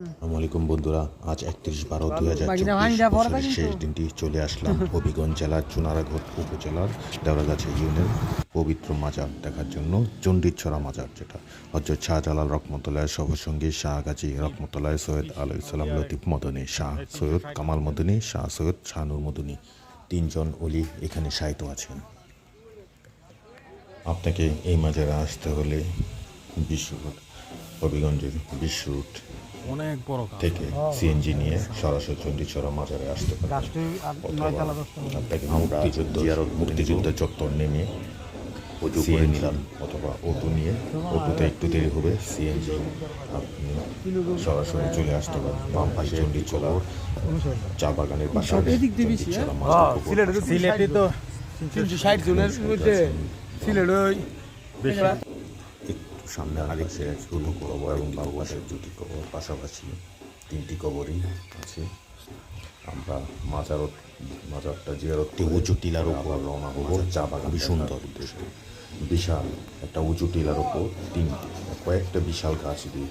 আসসালামু আলাইকুম বন্ধুরা আজ একত্রিশ বারো দুই হাজার চব্বিশ শেষ দিনটি চলে আসলাম হবিগঞ্জ জেলার চুনারাঘট উপজেলার দেওরাগাছা ইউনিয়ন পবিত্র মাজার দেখার জন্য চণ্ডীছড়া মাজার যেটা। হজরত শাহজালাল রহমতুল্লাহ সঙ্গী শাহ গাজী রহমতুল্লাহ সৈয়দ আলহ ইসলাম লতিফ মদনী শাহ সৈয়দ কামাল মদনী শাহ সৈয়দ শাহনুর মদনী তিনজন অলি এখানে সাহিত্য আছেন। আপনাকে এই মাজারে আসতে হলে বিশ্ব হবিগঞ্জের বিশ্ব রুট অনেক বড় কাজ। থেকে সিএনজি নিয়ে সরাসরি চণ্ডীচড়া মাজারে আসতে পারেন আপনাকে মুক্তিযুদ্ধ মুক্তিযুদ্ধ চত্বর নেমে সিএনজি অথবা অটো নিয়ে। অটোতে একটু দেরি হবে। সিএনজি আপনি সরাসরি চলে আসতে পারেন। বাম পাশে চণ্ডীচড়া চা বাগানের পাশে হ্যাঁ, কবর সিলেটে তো সিলেটে তো তিনশো ষাট জনের মধ্যে সিলেট ওই সামনে আরেকছে ছোটো কবর এবং বাবুবাসের দুটি কবর পাশাপাশি তিনটি কবরই আছে আমরা মাজারত মাজারটা জিয়ারতটি উঁচু টিলার উপর রওনা হব চা বাগান সুন্দর। বিশাল একটা উঁচু টিলার উপর তিনটি কয়েকটা বিশাল গাছ দিয়ে